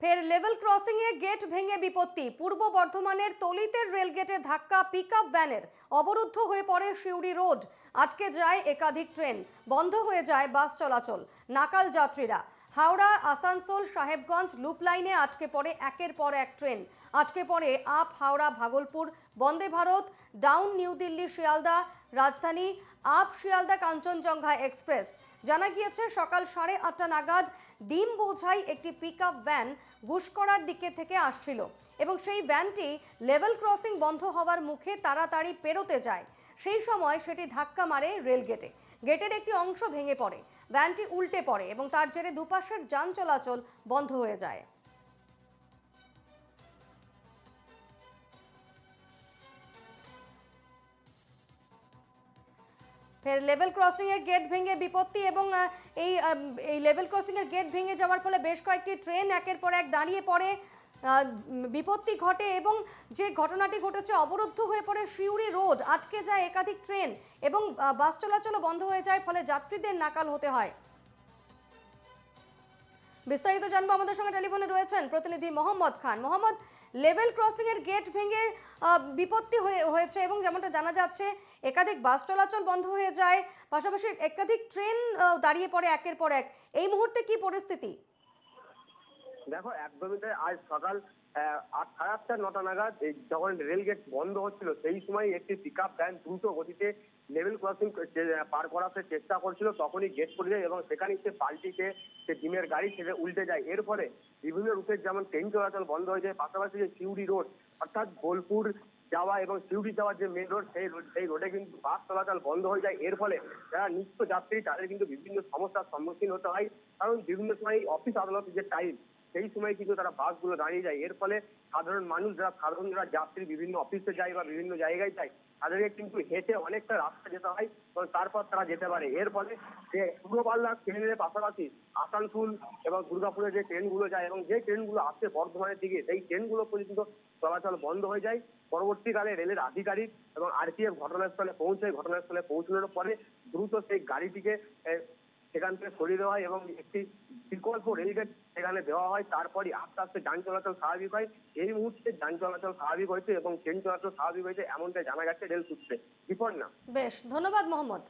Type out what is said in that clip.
ফের level crossing এ gate ভেঙে বিপত্তি। পূর্ব বর্ধমানের তলিতের রেলগেটে ধাক্কা পিকআপ ভ্যানের অবরুদ্ধ হয়ে পড়ে শিউড়ি রোড। আটকে যায় একাধিক ট্রেন বন্ধ হয়ে যায় বাস চলাচল। নাকাল যাত্রীরা হাওড়া, আসানসোল, সাহেবগঞ্জ লুপ লাইনে আটকে পড়ে একের পর এক ট্রেন। আটকে পড়ে up Howrah, Bhagalpur, Vande Bharat down New Delhi, Sealdah, Rajdhani, up Sealdah, Kanchenjunga express. জানা গিয়েছে, সকাল সাড়ে আটটা নাগাদ ডিম বোঝাই একটি পিকআপ ভ্যান গুসকরার দিকে থেকে আসছিল এবং সেই ভ্যানটি লেভেল ক্রসিং বন্ধ হওয়ার মুখে তাড়াতাড়ি পেরোতে যায়। সেই সময় সেটি ধাক্কা মারে রেল গেটে। গেটের একটি অংশ ভেঙে পড়ে, ভ্যানটি উল্টে পড়ে এবং তার জেরে দুপাশের যান চলাচল বন্ধ হয়ে যায়। ফের লেভেল ক্রসিং এর গেট ভেঙে বিপত্তি এবং এই এই লেভেল ক্রসিং এর গেট ভেঙে যাওয়ার ফলে বেশ কয়েকটি ট্রেন একের পর এক দাঁড়িয়ে পড়ে। বিপত্তি ঘটে এবং যে ঘটনাটি ঘটেছে অবরুদ্ধ হয়ে পড়ে শিউড়ি রোড, আটকে যায় একাধিক ট্রেন এবং বাস চলাচলও বন্ধ হয়ে যায়, ফলে যাত্রীদের নাকাল হতে হয়। বিস্তারিত জানব আমাদের সঙ্গে টেলিফোনে রয়েছেন প্রতিনিধি মোহাম্মদ খান। মোহাম্মদ, লেভেল ক্রসিং এর গেট ভেঙে বিপত্তি হয়ে, হয়েছে এবং যেমনটা জানা যাচ্ছে, একাধিক বাস চলাচল বন্ধ হয়ে যায়, পাশাপাশি একাধিক ট্রেন দাঁড়িয়ে পড়ে একের পর এক। এই মুহূর্তে কি পরিস্থিতি? দেখো, একদমই তাই। আজ সকাল আট, সাড়ে আটটা, নটা নাগাদ যখন রেল গেট বন্ধ হচ্ছিল, সেই সময় একটি পিক আপ ভ্যান দ্রুত গতিতে লেভেল ক্রসিং পার করাতে চেষ্টা করছিল। তখনই গেট পড়ে যায় এবং সেখানে সে পাল্টিতে সে ডিমের গাড়ি ছেড়ে উল্টে যায়। এর ফলে বিভিন্ন রুটের যেমন ট্রেন চলাচল বন্ধ হয়ে যায়, পাশাপাশি যে সিউড়ি রোড, অর্থাৎ বোলপুর যাওয়া এবং সিউড়ি যাওয়ার যে মেন রোড সেই সেই রোডে কিন্তু বাস চলাচল বন্ধ হয়ে যায়। এর ফলে যারা নিত্য যাত্রী, তাদের কিন্তু বিভিন্ন সমস্যার সম্মুখীন হতে হয়। কারণ বিভিন্ন সময় অফিস আদালতের যে টাইম সেই সময় কিন্তু তারা বাসগুলো দাঁড়িয়ে যায়। এর ফলে সাধারণ মানুষ যারা সাধারণ যারা যাত্রী বিভিন্ন অফিসে যায় বা বিভিন্ন জায়গায় যায়, তাদেরকে কিন্তু হেঁটে অনেকটা রাস্তা যেতে হয় এবং তারপর তারা যেতে পারে। এর ফলে যে পূর্বপাল্লা ট্রেনের পাশাপাশি আসানসোল এবং দুর্গাপুরে যে ট্রেনগুলো যায় এবং যে ট্রেনগুলো আসছে বর্ধমানের দিকে, সেই ট্রেনগুলো পর্যন্ত চলাচল বন্ধ হয়ে যায়। পরবর্তীকালে রেলের আধিকারিক এবং আরপিএফ ঘটনাস্থলে পৌঁছায় ঘটনাস্থলে পৌঁছানোর পরে দ্রুত সেই গাড়িটিকে সেখান থেকে সরিয়ে দেওয়া হয় এবং একটি বিকল্প রেলগেট সেখানে দেওয়া হয়। তারপরই আস্তে আস্তে যান চলাচল স্বাভাবিক হয়। এই মুহূর্তে যান চলাচল স্বাভাবিক হয়েছে এবং ট্রেন চলাচল স্বাভাবিক হয়েছে, এমনটাই জানা গেছে রেল সূত্রে। না বেশ, ধন্যবাদ মোহাম্মদ।